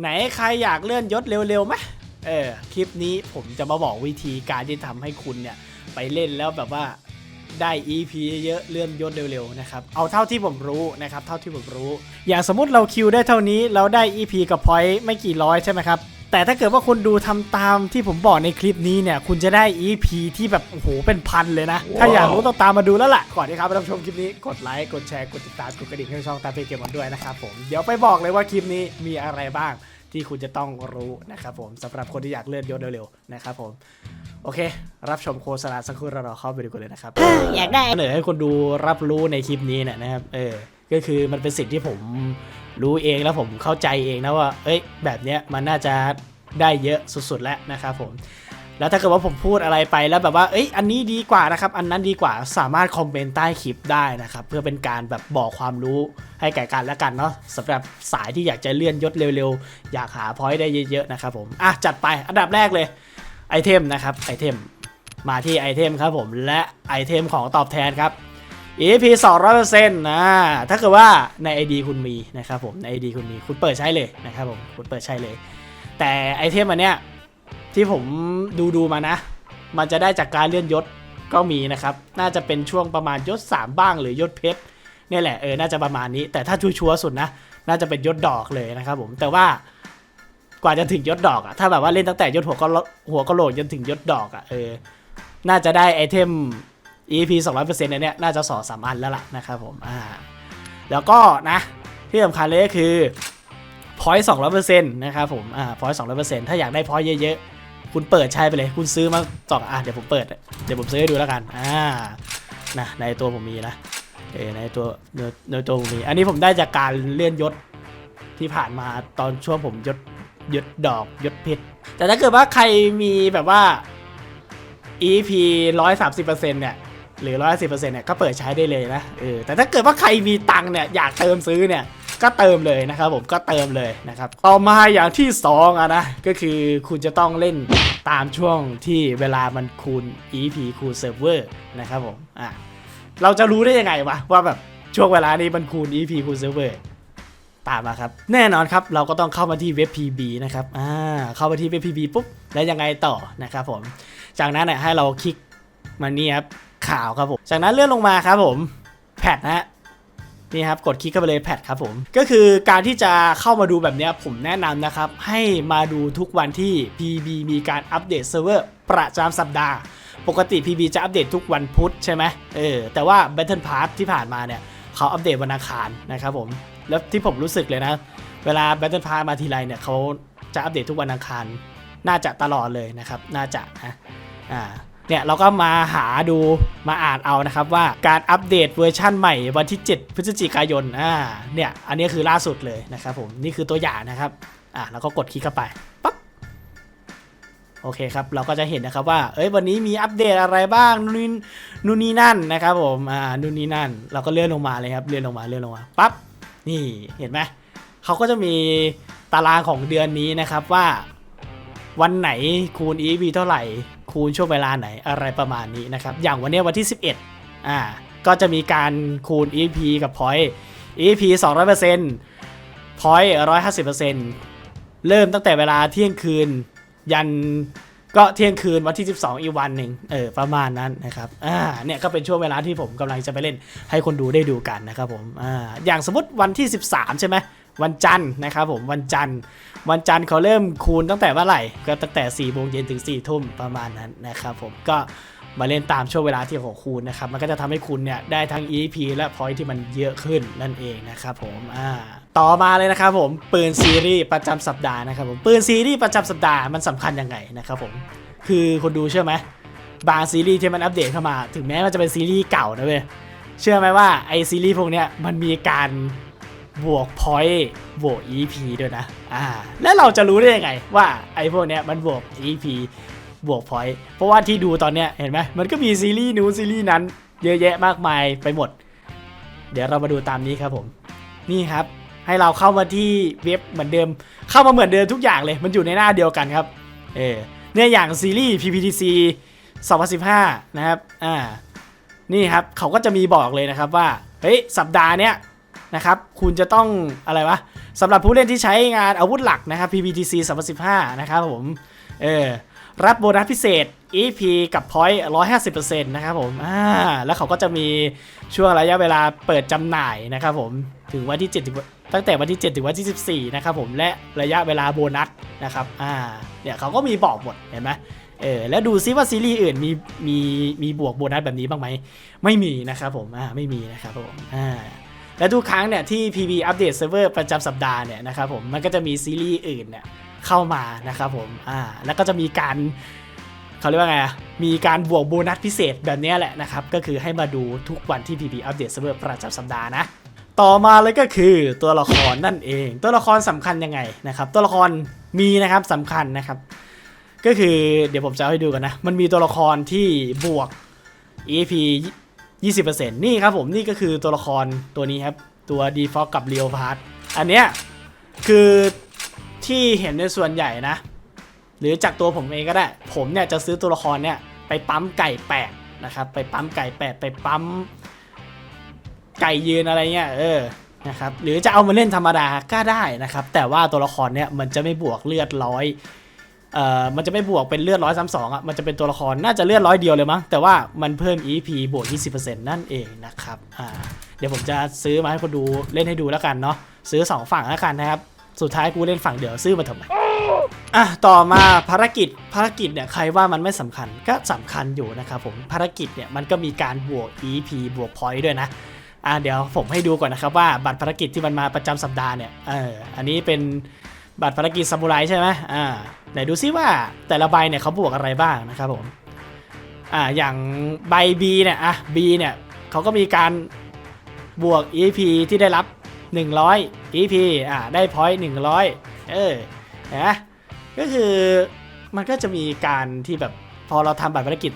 ไหนใครอยากเลื่อนยศเร็วๆไหมเออ คลิปนี้ผมจะมาบอกวิธีการที่ทำให้คุณเนี่ย ไปเล่นแล้วแบบว่าได้ EP เยอะๆเลื่อนยศเร็วๆนะครับ เอาเท่าที่ผมรู้นะครับ เท่าที่ผมรู้ อย่างสมมติเราคิวได้เท่านี้ เราได้ EP กับพอยต์ไม่กี่ร้อยใช่ไหมครับ แต่ถ้าเกิดว่าคุณดูทำตามที่ผมบอกในคลิปนี้เนี่ย คุณจะได้ EP ที่แบบโอ้โหเป็นพันเลยนะ ถ้าอยากรู้ต้องตามมาดูแล้วล่ะ ก่อนที่ครับไปรับชมคลิปนี้กดไลค์กดแชร์กดติดตามกดกระดิ่งให้ช่องตามเพจเกมมันด้วยนะครับผมเดี๋ยวไปบอกเลยว่าคลิปนี้มีอะไรบ้างที่คุณจะต้องรู้นะครับผมสำหรับคนที่อยากเลื่อนยศเร็วๆนะครับผมโอเค รับชมโฆษณาสักครู่เราเราเข้าไปดูกันเลยนะครับอยากได้เสนอให้คนดูรับรู้ในคลิปนี้เนี่ยนะครับเออ ก็คือมันเป็นสิ่งที่ผมรู้เองแล้วผมเข้าใจเองนะว่า เอ้ย แบบเนี้ยมันน่าจะได้เยอะสุดๆแล้วนะครับผมแล้วถ้าเกิดว่าผมพูดอะไรไปแล้วแบบว่า เอ้ย อันนี้ดีกว่านะครับ อันนั้นดีกว่า สามารถคอมเมนต์ใต้คลิปได้นะครับ เพื่อเป็นการแบบบอกความรู้ให้แก่กันและกันเนาะสำหรับสายที่อยากจะเลื่อนยศเร็วๆ อยากหาพอยต์ได้เยอะๆนะครับผม อะ จัดไป อันดับแรกเลย ไอเทมนะครับ ไอเทม มาที่ไอเทมครับผม และไอเทมของตอบแทนครับ EP 200%นะถ้าเกิดว่าใน ID คุณมีนะครับผมใน ID คุณมีคุณเปิดใช้เลยนะครับผมคุณเปิดใช้เลย แต่ไอเทมอันเนี้ยที่ผมดูดูมานะ มันจะได้จากการเลื่อนยศก็มีนะครับ น่าจะเป็นช่วงประมาณยศ 3 บ้างหรือยศเพชรนี่แหละเออน่าจะประมาณนี้ แต่ถ้าชัวร์สุดนะ น่าจะเป็นยศดอกเลยนะครับผมแต่ว่ากว่าจะถึงยศดอกอะถ้าแบบว่าเล่นตั้งแต่ยศหัวก็หัวกะโหลกจนถึงยศดอกอะเออน่าจะได้ไอเทม EP 200%เนี่ยเนี่ย น่าจะสอสามอันแล้วล่ะนะครับผม อ่า แล้วก็นะ ที่สำคัญเลยก็คือ point 200%นะครับผม อ่า point 200%ถ้าอยากได้ point เยอะๆ คุณเปิดใช้ไปเลย คุณซื้อมาสองอะเดี๋ยวผมเปิด เดี๋ยวผมซื้อให้ดูแล้วกัน อ่า นะ ในตัวผมมีนะ เออในตัวในในตัวผมมี อันนี้ผมได้จากการเลื่อนยศที่ผ่านมาตอนช่วงผมยศยศดอกยศเพชรแต่ถ้าเกิดว่าใครมีแบบว่า EP 130%เนี่ย หรือ110%เปอร์เซ็นต์เนี่ยก็เปิดใช้ได้เลยนะเออแต่ถ้าเกิดว่าใครมีตังค์เนี่ยอยากเติมซื้อเนี่ยก็เติมเลยนะครับผมก็เติมเลยนะครับต่อมาอย่างที่2อะนะก็คือคุณจะต้องเล่นตามช่วงที่เวลามันคูณ EP คูณเซิร์ฟเวอร์นะครับผมอะเราจะรู้ได้ยังไงวะว่าแบบช่วงเวลานี้มันคูณ EP คูณเซิร์ฟเวอร์ตามมาครับแน่นอนครับเราก็ต้องเข้ามาที่เว็บ PB นะครับอ่าเข้ามาที่เว็บ PB ปุ๊บแล้วยังไงต่อนะครับผมจากนั้นเนี่ยให้เราคลิกมานี่ครับ ขาวครับผมจากนั้นเลื่อนลงมาครับผมแพทนะฮะนี่ครับกดคลิกเข้าไปเลยแพทครับผมก็คือการที่จะเข้ามาดูแบบนี้ผมแนะนำนะครับ ให้มาดูทุกวันที่ PB มีการอัปเดตเซิร์ฟเวอร์ประจำสัปดาห์ ปกติ PB จะอัปเดตทุกวันพุธใช่ไหมเออแต่ว่า Battle Pass ที่ผ่านมาเนี่ยเขาอัปเดตวันอังคารนะครับผมแล้วที่ผมรู้สึกเลยนะ เวลา Battle Pass มาทีไรเนี่ยเขาจะอัปเดตทุกวันอังคาร น่าจะตลอดเลยนะครับ น่าจะนะอ่า เนี่ยเราก็มาหาดูมาอ่านเอานะครับว่าการอัปเดตเวอร์ชั่นใหม่วันที่ 7 พฤศจิกายนอ่าเนี่ยอันนี้คือล่าสุดเลยนะครับผมนี่คือตัวอย่างนะครับอ่าแล้วก็กดคลิกเข้าไปปั๊บโอเคครับเราก็จะเห็นนะครับว่าเอ้ยวันนี้มีอัปเดตอะไรบ้างนู่นนู่นนี่นั่นนะครับผมอ่านู่นนี่นั่น เราก็เลื่อนลงมาเลยครับเลื่อนลงมาเลื่อนลงมาปั๊บนี่เห็นไหมเขาก็จะมีตารางของเดือนนี้นะครับว่าวันไหนคูณ EV เท่าไหร่ คูณช่วงเวลาไหนอะไรประมาณนี้นะครับ อย่างวันนี้วันที่ 11อ่าก็จะมีการคูณ EP กับ Point EP 200% Point 150%เริ่มตั้งแต่เวลาเที่ยงคืน ยันก็เที่ยงคืนวันที่ 12 อีกวันหนึ่งเออประมาณนั้นนะครับอ่าเนี่ยก็เป็นช่วงเวลาที่ผมกำลังจะไปเล่นให้คนดูได้ดูกันนะครับผมอ่าอย่างสมมติวันที่ 13 ใช่ไหม วันจันทร์นะครับผมวันจันทร์ วันจันทร์เขาเริ่มคูณตั้งแต่เมื่อไหร่ก็ตั้งแต่4ี่โมงเย็นถึง4ี่ทุ่มประมาณนั้นนะครับผมก็มาเล่นตามช่วงเวลาที่ของคูณนะครับ มันก็จะทำให้คุณเนี่ยได้ทั้ง EP และพอยที่มันเยอะขึ้นนั่นเองนะครับผมอ่าต่อมาเลยนะครับผมปืนซีรีส์ประจำสัปดาห์นะครับผมปืนซีรีส์ประจำสัปดาห์มันสำคัญยังไงนะครับผมคือคนดูเชื่อไหมบางซีรีส์ที่มันอัปเดตเข้ามา ถึงแม้มันจะเป็นซีรีส์เก่านะเว้ยเชื่อไหมว่าไอซีรีส์พวกเนี้ยมันมีการ บวกพอยต์บวก EP ด้วยนะ อ่า แล้วเราจะรู้ได้ยังไง ว่าไอพวกเนี้ยมันบวก EP บวกพอยต์เพราะว่าที่ดูตอนเนี้ยเห็นไหมมันก็มีซีรีส์นู้นซีรีส์นั้น เยอะแยะมากมายไปหมด เดี๋ยวเรามาดูตามนี้ครับผม นี่ครับ ให้เราเข้ามาที่เว็บเหมือนเดิม เข้ามาเหมือนเดิมทุกอย่างเลย มันอยู่ในหน้าเดียวกันครับ เออเนี่ยอย่างซีรีส์ PPTC 2015 นะครับ อ่า นี่ครับ เขาก็จะมีบอกเลยนะครับว่า เฮ้ย สัปดาห์เนี้ย นะครับ คุณจะต้องอะไรวะสำหรับผู้เล่นที่ใช้งานอาวุธหลักนะครับ PPTC 2015 นะครับผม เออ รับโบนัสพิเศษ EP กับ Point 150%นะครับผม อ่า แล้วเขาก็จะมีช่วงระยะเวลาเปิดจำหน่ายนะครับผม ถึงวันที่ 7 ตั้งแต่วันที่ 7 ถึงวันที่ 14 นะครับผม และระยะเวลาโบนัสนะครับ อ่า เนี่ยเขาก็มีบอกหมด เห็นไหมเออ แล้วดูซิว่าซีรีส์อื่นมี มี มีบวกโบนัสแบบนี้บ้างไหม ไม่มีนะครับผม อ่า ไม่มีนะครับผม อ่า และทุกครั้งเนี่ยที่ PB อัปเดตเซิร์ฟเวอร์ประจำสัปดาห์เนี่ยนะครับผมมันก็จะมีซีรีส์อื่นเนี่ยเข้ามานะครับผมอ่าแล้วก็จะมีการเขาเรียกว่าไงอะมีการบวกโบนัสพิเศษแบบนี้แหละนะครับ ก็คือให้มาดูทุกวันที่ PP อัปเดตเซิร์ฟเวอร์ประจำสัปดาห์นะต่อมาเลยก็คือตัวละครนั่นเอง ตัวละครสำคัญยังไงนะครับ ตัวละครมีนะครับสำคัญนะครับ ก็คือเดี๋ยวผมจะให้ดูกันนะ มันมีตัวละครที่บวก EP 20%นี่ครับผมนี่ก็คือตัวละครตัวนี้ครับ ตัว Default กับ Leo p a r t อันเนี้ยคือที่เห็นในส่วนใหญ่นะ หรือจากตัวผมเองก็ได้ ผมเนี่ยจะซื้อตัวละครเนี่ยไปปั๊มไก่แปดนะครับไปปั๊มไก่แปดไปปั๊มไก่ยืนอะไรเงี้ยเออนะครับหรือจะเอามาเล่นธรรมดาก็ได้นะครับ แต่ว่าตัวละครเนี่ยมันจะไม่บวกเลือดร้อย เอ่อมันจะไม่บวกเป็นเลือดร้อยสามสองอะมันจะเป็นตัวละครน่าจะเลือดร้อยเดียวเลยมั้งแต่ว่ามันเพิ่ม EP บวก 20%นั่นเองนะครับอ่าเดี๋ยวผมจะซื้อมาให้คนดูเล่นให้ดูแล้วกันเนาะซื้อสองฝั่งแล้วกันนะครับ สุดท้ายกูเล่นฝั่งเดียวซื้อมาทำไมอะต่อมาภารกิจภารกิจเนี่ยใครว่ามันไม่สำคัญก็สำคัญอยู่นะครับผมภารกิจเนี่ยมันก็มีการบวก EP บวก point ด้วยนะอะเดี๋ยวผมให้ดูก่อนนะครับว่าบัตรภารกิจที่มันมาประจำสัปดาห์เนี่ยเอออันนี้เป็น บัตรภารกิจซามูไรใช่ไหมอ่าไหนดูซิว่าแต่ละใบเนี่ยเขาบวกอะไรบ้างนะครับผมอ่าอย่างใบ B เนี่ยอะ B เนี่ยเขาก็มีการบวก EP ที่ได้รับ 100 EP อ่าได้ point 100 เออเห็นไหมก็คือมันก็จะมีการที่แบบพอเราทำบัตรภารกิจ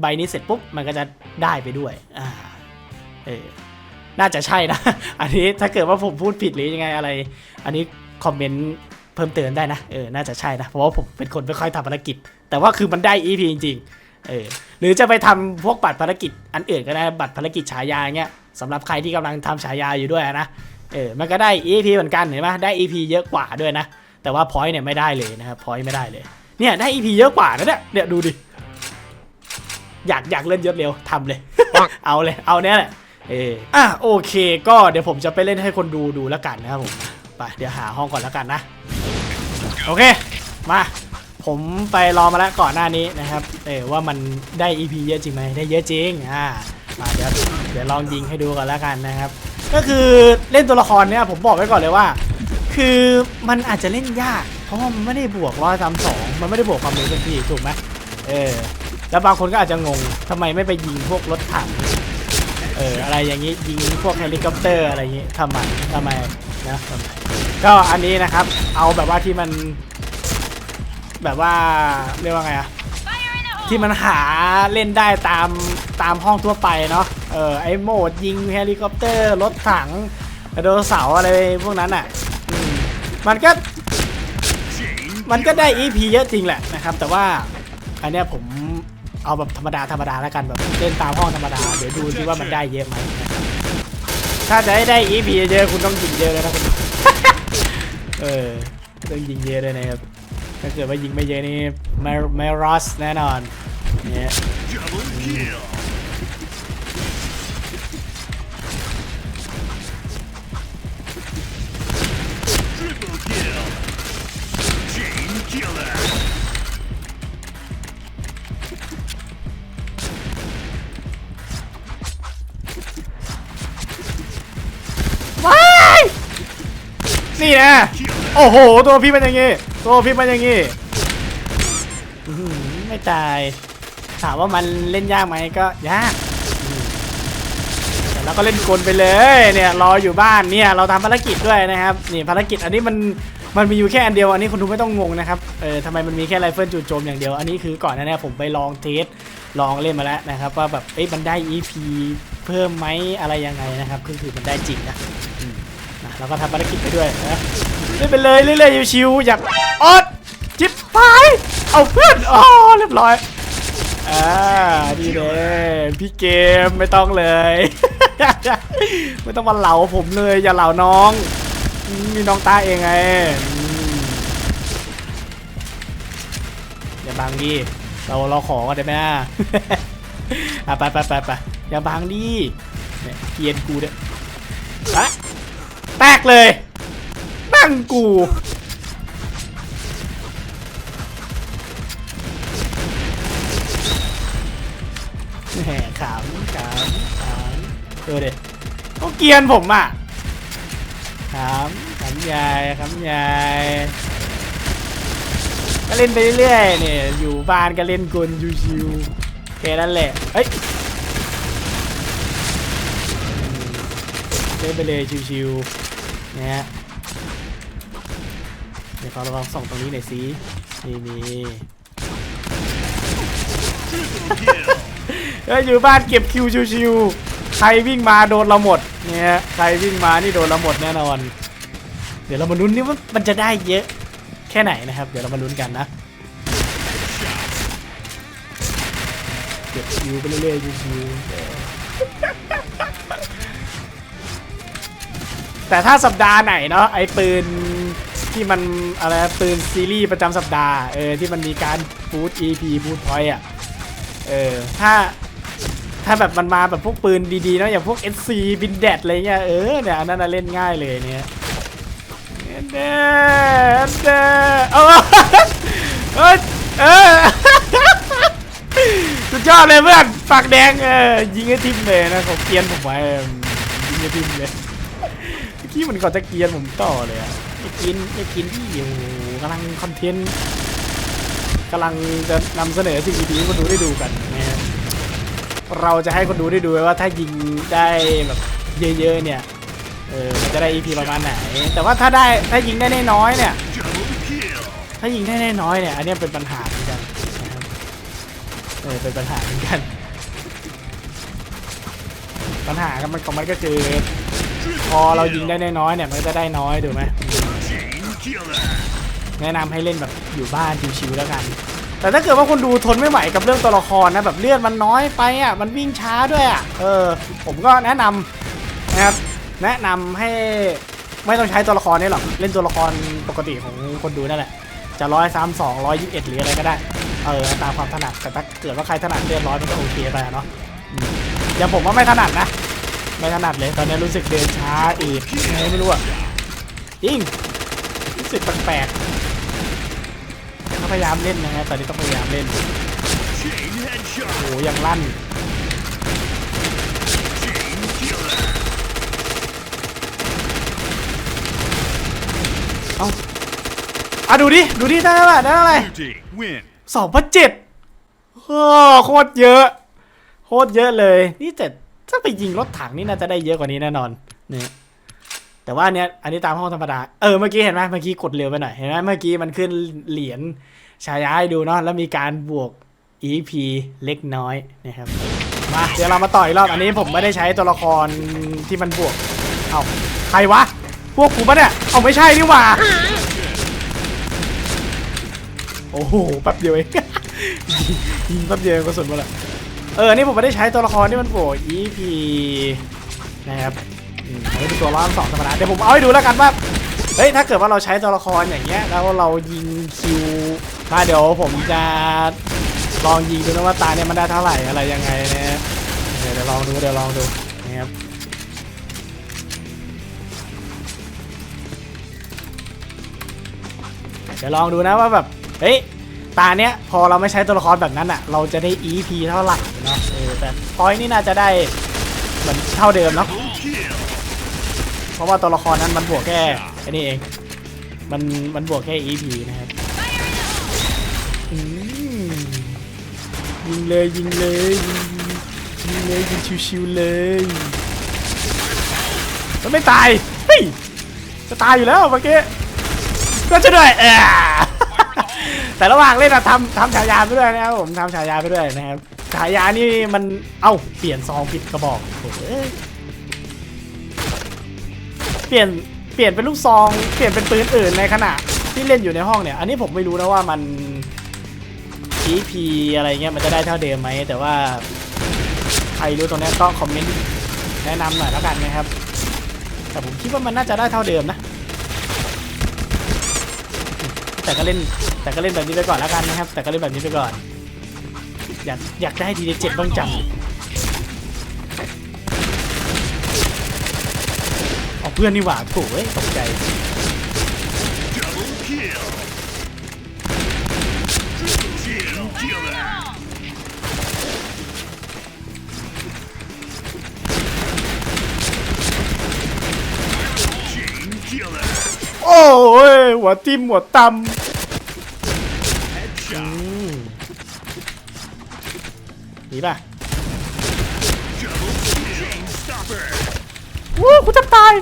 ใบนี้เสร็จปุ๊บมันก็จะได้ไปด้วยอ่าเออน่าจะใช่นะ อันนี้ถ้าเกิดว่าผมพูดผิดหรือยังไงอะไร อันนี้ คอมเมนต์เพิ่มเติมได้นะ เออ น่าจะใช่นะ เพราะว่าผมเป็นคนไม่ค่อยทำภารกิจ แต่ว่าคือมันได้ EP จริงๆ เออ หรือจะไปทำพวกบัตรภารกิจ อันอื่นก็ได้ บัตรภารกิจฉายาเงี้ยสำหรับใครที่กำลังทำฉายาอยู่ด้วยนะ เออ มันก็ได้ EP เหมือนกันเห็นไหมได้ EP เยอะกว่าด้วยนะ แต่ว่าพอยต์เนี่ยไม่ได้เลยนะครับ พอยต์ไม่ได้เลย เนี่ยได้ EP เยอะกว่านะเนี่ย เนี่ยดูดิ อยากอยากเล่นยศเร็วทำเลย เอาเลย เอาเนี้ยแหละ เออ อะโอเค ก็เดี๋ยวผมจะไปเล่นให้คนดูดูแล้วกันนะครับผม ไปเดี๋ยวหาห้องก่อนแล้วกันนะ โอเค มา ผมไปรอมาแล้วก่อนหน้านี้นะครับ เออว่ามันได้ EP เยอะจริงไหมได้เยอะจริง อ่ามาเดี๋ยวเดี๋ยวลองยิงให้ดูกันแล้วกันนะครับ ก็คือเล่นตัวละครเนี่ยผมบอกไว้ก่อนเลยว่า คือมันอาจจะเล่นยาก เพราะว่ามันไม่ได้บวกร้อยสามสองมันไม่ได้บวกความเร็วเคลื่อนที่ถูกไหมเออแล้วบางคนก็อาจจะงงทำไมไม่ไปยิงพวกรถถังเอออะไรอย่างนี้ยิงพวกเฮลิคอปเตอร์อะไรอย่างนี้ทำไมทำไม นะก็อันนี้นะครับ เอาแบบว่าที่มัน แบบว่าเรียกว่าไงอะที่มันหาเล่นได้ตามตามห้องทั่วไปเนาะเออไอโหมดยิงเฮลิคอปเตอร์รถถังไดโนเสาอะไรพวกนั้นอะมันก็มันก็ได้ EP เยอะจริงแหละนะครับ แต่ว่าอันเนี้ยผมเอาแบบธรรมดาธรรมดาแล้วกันแบบเล่นตามห้องธรรมดา เดี๋ยวดูซิว่ามันได้เยอะไหมนะ ถ้าจะให้ได้ EP เยอะๆคุณต้องยิงเยอะเลยนะคุณเออต้องยิงเยอะเลยนะครับถ้าเกิดว่ายิงไม่เยอะนี่ไม่ไม่รอสแน่นอนเนี่ย โอ้โห ตัวพี่เป็นอย่างงี้ ตัวพี่เป็นอย่างงี้อื้อหือไม่ตาย ถามว่ามันเล่นยากไหมก็ยากแต่เราก็เล่นกลไปเลยเนี่ยรออยู่บ้านเนี่ยเราทำภารกิจด้วยนะครับนี่ภารกิจอันนี้มันมันมีอยู่แค่อันเดียวอันนี้คุณดูไม่ต้องงงนะครับเออทำไมมันมีแค่ไรเฟิลจู่โจมอย่างเดียวอันนี้คือก่อนหนานี้ผมไปลองเทสลองเล่นมาแล้วนะครับว่าแบบเอ้ยมันได้ EP เพิ่มไหมอะไรยังไงนะครับคือคือมันได้จริงนะอืมนะเราก็ทำภารกิจไปด้วยนะ เล่นไปเลยเรื่อยๆชิวๆอยากออดจิบไปเอาเพื่อนอ๋อเรียบร้อยอ่าดีเลยพี่เกมไม่ต้องเลย ไม่ต้องมาเหลาผมเลยอย่าเหลาน้องมีน้องตาเองไงอย่าบังดิเราเราขอกันได้ไหมอะอะไปไปไปไปอย่าบังดิเนี่ยเกียนกูเนี่ยอะแตกเลย นั่งกู แหมขำขำขำเออเด็กเขาเกรียนผมอะขำขำยายขำยายก็เล่นไปเรื่อยๆเนี่ยอยู่บ้านก็เล่นกลชิวๆแค่นั้นแหละเฮ้ยเล่นไปเลยชิวๆนะฮะเดี๋ยวขอลองส่องตรงนี้หน่อยสินี่มี Triple kill. เอ้ยอยู่บ้านเก็บคิวชิวๆใครวิ่งมาโดนเราหมดเนี่ยใครวิ่งมานี่โดนเราหมดแน่นอน เดี๋ยวเรามาลุ้นนี่ว่ามันจะได้เยอะแค่ไหนนะครับ เดี๋ยวเรามาลุ้นกันนะเก็บคิวไปเรื่อยๆชิวๆแต่ถ้าสัปดาห์ไหนเนาะไอ้ปืน ที่มันอะไรปืนซีรีส์ประจำสัปดาห์เออที่มันมีการฟูด EP ฟูดพอยต์อะเออถ้าถ้าแบบมันมาแบบพวกปืนดีๆนะอย่างพวก SC บินแดดอะไรเงี้ยเออเนี่ยอันนั้นเล่นง่ายเลยเนี่ยเด้เด้เออเออเออสุดยอดเลยเพื่อนปากแดงเออยิงให้ทิมเลยนะเขาเกียนผมไว้ยิงให้ทิมเลยเมื่อกี้มันก็จะเกียนผมต่อเลยอะ กินไม่กินที่อยู่กำลังคอนเทนต์กำลังจะนำเสนอสิ่งดีๆให้คนดูได้ดูกันนะเราจะให้คนดูได้ดูว่าถ้ายิงได้แบบเยอะๆเนี่ยเออมันจะได้ EP ประมาณไหน แต่ว่าถ้าได้ถ้ายิงได้น้อยเนี่ย ถ้ายิงได้น้อยเนี่ย อันนี้เป็นปัญหาเหมือนกันนะครับเออเป็นปัญหาเหมือนกัน ปัญหากันมันของมันก็คือ พอเรายิงได้น้อยเนี่ย มันก็จะได้น้อยถูกไหม แนะนำให้เล่นแบบอยู่บ้านชิวๆแล้วกัน แต่ถ้าเกิดว่าคนดูทนไม่ไหวกับเรื่องตัวละครนะแบบเลือดมันน้อยไปอะมันวิ่งช้าด้วยอะเออ ผมก็แนะนำนะครับแนะนำให้ไม่ต้องใช้ตัวละครนี่หรอกเล่นตัวละครปกติของคนดูนั่นแหละ จะร้อยสามสองร้อยยี่สิบเอ็ดหรืออะไรก็ได้เออตามความถนัดแต่ถ้าเกิดว่าใครถนัดเลือดร้อยมันก็โอเคไปเนาะอย่างผมว่าไม่ถนัดนะไม่ถนัดเลยตอนนี้รู้สึกเดินช้าอืดยังไม่รู้อะจริง สึกแปลกๆต้องพยายามเล่นนะฮะตอนนี้ต้องพยายามเล่น โอ้โหยังลั่นเอ้าอะดูดิ ดูดิได้เท่าไหร่ได้เท่าไหร่สองพันเจ็ดโอ้โคตรเยอะ โคตรเยอะเลย นี่แต่ถ้าไปยิงรถถังนี่น่าจะได้เยอะกว่านี้แน่นอนนี่ แต่ว่าอันเนี้ยอันนี้ตามห้องธรรมดา เออเมื่อกี้เห็นไหมเมื่อกี้กดเร็วไปหน่อยเห็นไหมเมื่อกี้มันขึ้นเหรียญฉายาให้ดูเนาะแล้วมีการบวก EP เล็กน้อยนะครับมาเดี๋ยวเรามาต่ออีกรอบอันนี้ผมไม่ได้ใช้ตัวละครที่มันบวกเอาใครวะพวกกูปะเนี่ยเอาไม่ใช่นี่หว่าโอ้โหแป๊บเดียวเองยิงแป๊บเดียวก็สุดหมดละเออนี่ผมไม่ได้ใช้ตัวละครที่มันโผล่ EP นะครับ อันนี้เป็นตัวร้อนสองธรรมดาเดี๋ยวผมเอาให้ดูแล้วกันว่าเฮ้ยถ้าเกิดว่าเราใช้ตัวละครอย่างเงี้ยแล้วเรายิงคิวมาเดี๋ยวผมจะลองยิงดูนะว่าตาเนี่ยมันได้เท่าไหร่อะไรยังไงนะเดี๋ยวลองดูเดี๋ยวลองดูนะครับเดี๋ยวลองดูนะว่าแบบเฮ้ยตาเนี้ยพอเราไม่ใช้ตัวละครแบบนั้นอะ เราจะได้ EP เท่าไหร่เนาะเออแต่พอยนี่น่าจะได้เหมือนเท่าเดิมเนาะ เพราะว่าตัวละครนั้นมันบวกแค่ไอ้นี่เอง มันมันบวกแค่ EP นะครับยิงเลยยิงเลยยิงเลยยิงชิวๆเลยมันไม่ตายเฮ้ยจะตายอยู่แล้วเมื่อกี้ก็จะด้วยแต่ระหว่างเล่นอะทำทำฉายาไปด้วยนะครับผมทำฉายาไปด้วยนะครับฉายานี่มันเอ้าเปลี่ยนซองผิดกระบอกโอ้ เปลี่ยนเปลี่ยนเป็นลูกซองเปลี่ยนเป็นปืนอื่นในขณะที่เล่นอยู่ในห้องเนี่ย อันนี้ผมไม่รู้นะว่ามัน EP อะไรเงี้ยมันจะได้เท่าเดิมไหมแต่ว่าใครรู้ตรงนี้ก็คอมเมนต์แนะนำหน่อยแล้วกันนะครับ แต่ผมคิดว่ามันน่าจะได้เท่าเดิมนะ แต่ก็เล่นแต่ก็เล่นแบบนี้ไปก่อนแล้วกันนะครับ แต่ก็เล่นแบบนี้ไปก่อน อยากอยากได้ทีเจ็ดบ้างจัง เอาเพื่อนนี่หว่าโถูเอ้ยตกใจ Double kill. Triple chain killer. Chain killer. โอ้ยหัวทิ่มหัวตำ Headshot. หนีป่ะ Double kill. Chain stopper. วู้กูจะตาย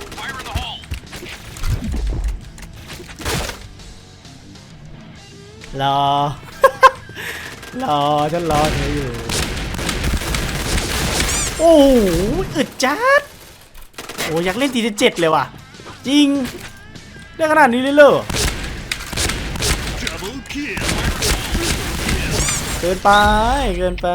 รอ รอฉันรอเธออยู่ โอ้โหอึดจัด โอ้อยากเล่นทีเจ็ดเลยว่ะ จริง ได้ขนาดนี้เลยเหรอเกินไป เกินไป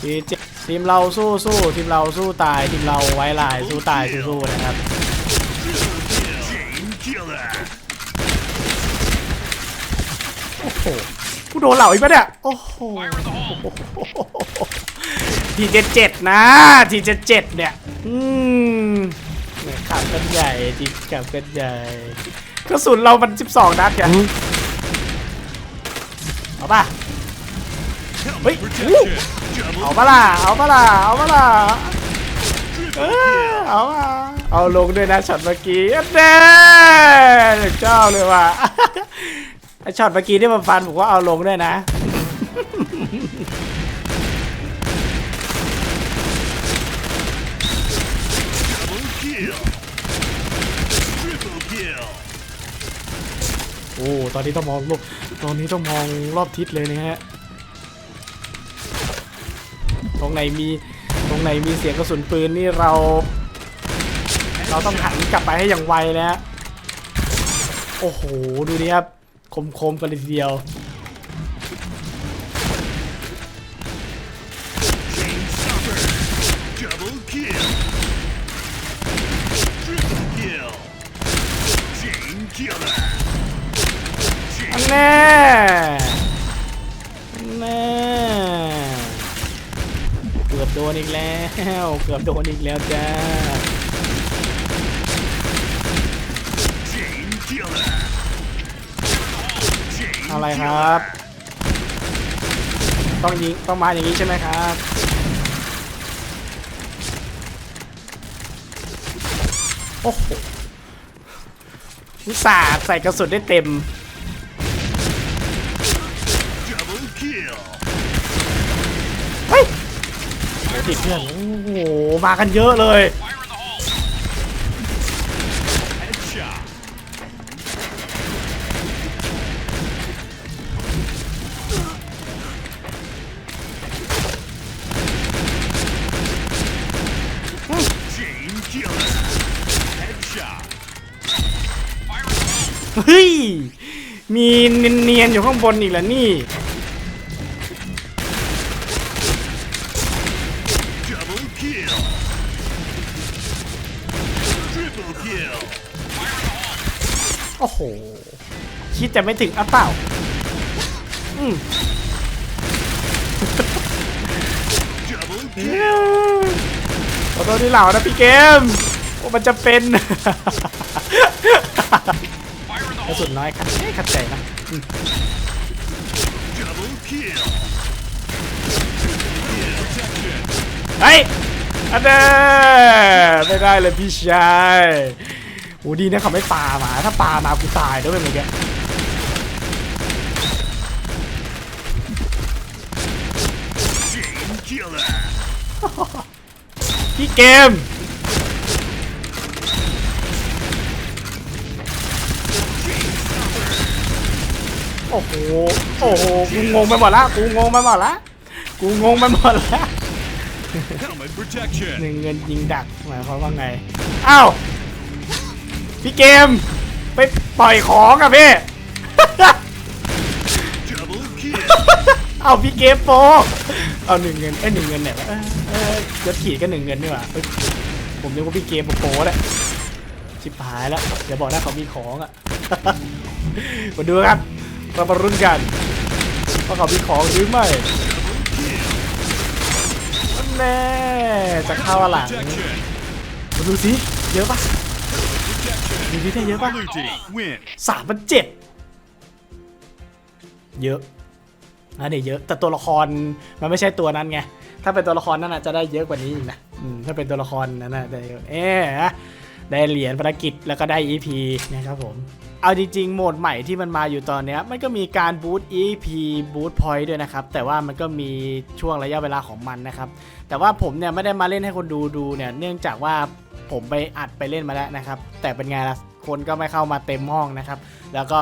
ทีเจ็ดทีมเราสู้สู้ทีมเราสู้ตายทีมเราไว้ลายสู้ตายสู้สู้นะครับ Chain killer. โอ้โห กู โดนเหล่าอีกปะเนี่ย โอ้โหทีเจ็ดเจ็ดนะ ทีเจ็ดเจ็ดเนี่ย อืมเนี่ยขับกันใหญ่ทีขับกันใหญ่กระสุนเรามัน12นัดกันเอาป่ะ Helmet Wait, protection. เอา Double ปะล่ะ เอาปะล่ะ เอาปะล่ะ เอ triple อ kill. เอาป่ะเอาลงด้วยนะช็อตเมื่อกี้เด้เจ้าเลยว่ะ ไอช็อตเมื่อกี้ที่มันฟันผมว่าเอาลงด้วยนะ Double kill. Triple kill. โอ้ ตอนนี้ต้องมองโลกตอนนี้ต้องมองรอบทิศเลยนะฮะ ตรงไหนมี ตรงไหนมีเสียงกระสุนปืนนี่เรา เราต้องหันกลับไปให้อย่างไวเลยฮะ โอ้โห ดูดิครับ คมๆกันเลยทีเดียวอันแน่แน่เกือบโดนอีกแล้ว เกือบโดนอีกแล้วจ้า อะไรครับ ต้องยิงต้องมาอย่างนี้ใช่ไหมครับโอ้โหอุตส่าห์ใส่กระสุนได้เต็ม เฮ้ยติดเพื่อนโอ้โห มากันเยอะเลย เฮ้ย มีเนียนๆอยู่ข้างบนอีกแล้วนี่ Double kill. Triple kill. โอ้โห คิดจะไม่ถึงอะเปล่า อืม Double kill. ขอโทษที่เหล่านะพี่เกมโอ้มันจะเป็น ระสุนน้อยครับเอ๊ะขัดใจนะ Double kill. เฮ้ยอันเด้ไม่ได้เลยพี่ชายโอ้ดีนะเขาไม่ปามา ถ้าปามากูตายด้วยเมื่อกี้ Chain killer. พี่เกม โอ้โห โอ้โห กูงงไปหมดละ กูงงไปหมดละ กูงงไปหมดละ Helmet protection. หนึ่งเงินยิงดักหมายความว่าไง อ้าว พี่เกม ไปปล่อยของอะพี่ Double kill. เอาพี่เกมโปเอาหนึ่งเงินไอ้ยหนึ่งเงินไหนวะเออเออยศขีดก็หนึ่งเงินนี่หว่าเฮ้ยผมนึกว่าพี่เกมโปรๆแหละชิบหายแล้วเดี๋ยวบอกนะเขามีของอะ มาดูครับ เรามารุ่นกันว่าเขามีของหรือไม่นั่นแน่จะเข้าหลังมาดูสิเยอะปะมีพิษได้เยอะปะสามพันเจ็ดเยอะนะเดี๋ยวเยอะ แต่ตัวละครมันไม่ใช่ตัวนั้นไง ถ้าเป็นตัวละครนั่นนะจะได้เยอะกว่านี้อีกนะถ้าเป็นตัวละครนั้นนะได้เยอะเอ๊ะได้เหรียญภารกิจแล้วก็ได้ EP นะครับผม เอาจริงๆโหมดใหม่ที่มันมาอยู่ตอนนี้มันก็มีการบูต EP บูตพอยต์ด้วยนะครับ แต่ว่ามันก็มีช่วงระยะเวลาของมันนะครับ แต่ว่าผมเนี่ยไม่ได้มาเล่นให้คนดูดูเนี่ยเนื่องจากว่าผมไปอัดไปเล่นมาแล้วนะครับ แต่เป็นไงล่ะคนก็ไม่เข้ามาเต็มห้องนะครับ แล้วก็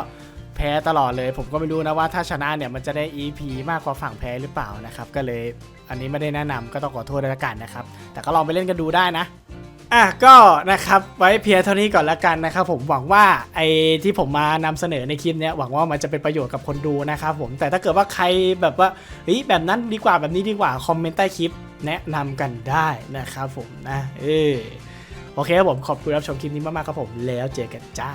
แพ้ตลอดเลย ผมก็ไม่รู้นะว่าถ้าชนะเนี่ยมันจะได้ EP มากกว่าฝั่งแพ้หรือเปล่านะครับ ก็เลยอันนี้ไม่ได้แนะนำก็ต้องขอโทษด้วยละกันนะครับ แต่ก็ลองไปเล่นกันดูได้นะ อะก็นะครับไว้เพียงเท่านี้ก่อนละกันนะครับผมหวังว่าไอ้ที่ผมมานำเสนอในคลิปเนี้ยหวังว่ามันจะเป็นประโยชน์กับคนดูนะครับผมแต่ถ้าเกิดว่าใครแบบว่าเฮ้ยแบบนั้นดีกว่าแบบนี้ดีกว่าคอมเมนต์ใต้คลิปแนะนำกันได้นะครับผมนะเออโอเคครับผมขอบคุณรับชมคลิปนี้มากๆครับผมแล้วเจอกันจ้า